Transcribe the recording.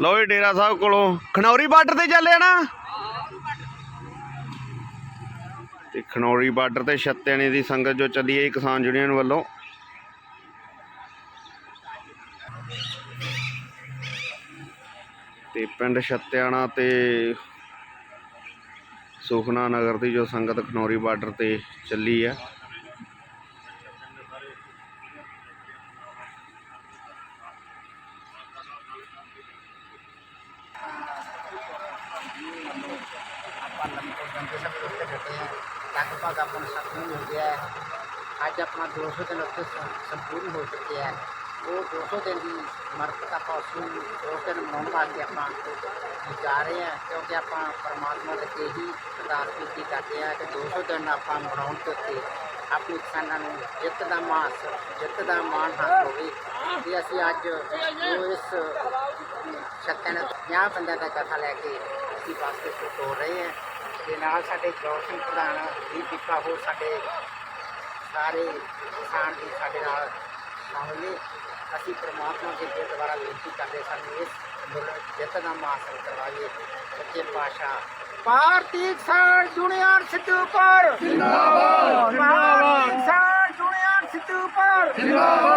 ਲਓ ਜੀ, ਡੇਰਾ ਸਾਹਿਬ ਕੋਲੋਂ। ਖਨੌਰੀ ਬਾਰਡਰ ਤੇ ਚੱਲੇ ਨਾ? ਤੇ ਖਨੌਰੀ ਬਾਰਡਰ ਤੇ ਛੱਤਿਆਣੇ ਦੀ ਸੰਗਤ ਜੋ ਚੱਲੀ ਹੈ ਕਿਸਾਨ ਯੂਨੀਅਨ ਵੱਲੋਂ। ਤੇ ਪਿੰਡ ਛੱਤਿਆਣਾ ਤੇ ਸੁਖਨਾ ਨਗਰ ਦੀ ਜੋ ਸੰਗਤ ਖਨੌਰੀ ਬਾਰਡਰ ਤੇ ਚੱਲੀ ਹੈ। ਆਪਾਂ ਲੰਬੇ ਬੰਦੇ ਸਭ ਤੋਂ ਉੱਤੇ ਬੈਠੇ ਆ ਲਗਭਗ ਆਪਾਂ ਨੂੰ ਸੱਤ ਮਹੀਨੇ ਗਿਆ ਹੈ। ਅੱਜ ਆਪਣਾ 200 ਦਿਨ ਉੱਤੇ ਸੰਪੂਰਨ ਹੋ ਚੁੱਕਿਆ ਹੈ। ਉਹ 200 ਦਿਨ ਦੀ ਮਰਕਤ ਆਪਾਂ ਉਸ ਨੂੰ ਉਸ ਦਿਨ ਮਨਾਉਣ ਵਾਸਤੇ ਆਪਾਂ ਜਾ ਰਹੇ ਹਾਂ, ਕਿਉਂਕਿ ਆਪਾਂ ਪਰਮਾਤਮਾ ਦੇ ਇਹੀ ਹੀ ਅਰਦਾਸ ਬੇਨਤੀ ਕਰਦੇ ਹਾਂ ਕਿ 200 ਦਿਨ ਆਪਾਂ ਮਨਾਉਣ ਦੇ ਉੱਤੇ ਆਪਣੀ ਕਿਸਾਨਾਂ ਨੂੰ ਜਿੱਤ ਦਾ ਮਾਣ ਜਿੱਤ ਦਾ ਮਾਣ ਹਾਸਲ ਹੋਵੇ। ਤੇ ਅਸੀਂ ਅੱਜ ਜੋ ਇਸ ਛੱਤਿਆਂ ਨੇ 50 ਬੰਦਿਆਂ ਦਾ ਕਥਾ ਲੈ ਕੇ ਅਸੀਂ ਬੱਸ ਤੇ ਤੋੜ ਰਹੇ ਹਾਂ। ਤੇ ਨਾਲ ਸਾਡੇ ਜੋਰ ਸਿੰਘ ਪ੍ਰਧਾਨ ਵੀ ਦੀਪਾ ਹੋਰ ਸਾਡੇ ਸਾਰੇ ਕਿਸਾਨ ਵੀ ਸਾਡੇ ਨਾਲ ਸ਼ਾਮਲ ਨੇ। ਅਸੀਂ ਪ੍ਰਮਾਤਮਾ ਦੇ ਅੱਗੇ ਦੁਆਰਾ ਬੇਨਤੀ ਕਰਦੇ ਸਾਨੂੰ ਇਸ ਅੰਦੋਲਨ ਵਿੱਚ ਜਿੱਤ ਦਾ ਮਾਸਲ ਕਰਵਾਈਏ। ਸੱਚੇ ਪਾਤਸ਼ਾਹ ਭਾਰਤੀ ਕਿਸਾਨ ਯੂਨੀਅਨ ਸਿੱਧੂ ਪਰ ਜਿੰਦਾਬਾਦ ਜਿੰਦਾਬਾਦ। ਕਿਸਾਨ ਯੂਨੀਅਨ ਸਿੱਧੂ ਪਰ ਜਿੰਦਾਬਾਦ।